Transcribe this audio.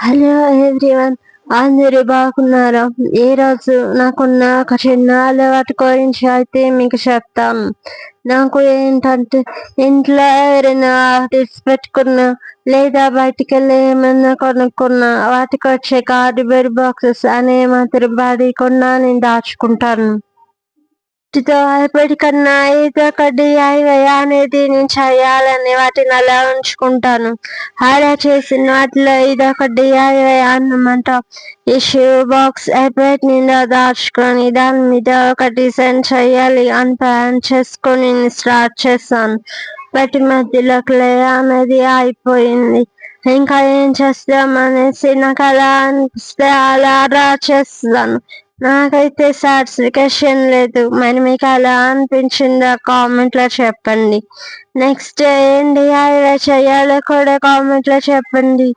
Hello everyone అందరూ బాగున్నారా? ఈ రోజు నాకున్న ఒక చిన్న అలవాటు గురించి అయితే మీకు చెప్తాను నాకు ఏంటంటే ఇంట్లో ఎవరైనా తీసి పెట్టుకున్నా లేదా బయటికి వెళ్ళి ఏమైనా కొనుక్కున్నా వాటికి వచ్చే కార్డ్బోర్డ్ బాక్సెస్ అనే మాత్రం బడి కొన్నా నేను దాచుకుంటాను. వాటితో ఎప్పటికన్నా ఏదో ఒక అనేది నేను చేయాలని వాటిని అలా ఉంచుకుంటాను. అలా చేసిన వాటిలో ఇది ఒక అన్నమాట ఈ షూ బాక్స్ ఎప్పటి నిండా దాచుకొని దాని మీద ఒక డిజైన్ చేయాలి అని ప్లాన్ చేసుకొని నేను స్టార్ట్ చేస్తాను వాటి మధ్యలో క్లే అనేది అయిపోయింది. ఇంకా ఏం చేస్తాం అనేసి నాకు అలా అనిపిస్తే అలా డ్రా చేస్తాను. నాకైతే సాటిస్ఫికేషన్ లేదు. మరి మీకు అలా అనిపించిందో? ఆ కామెంట్లో చెప్పండి. నెక్స్ట్ ఏంటి? అలా చేయాలో కూడా కామెంట్లో చెప్పండి.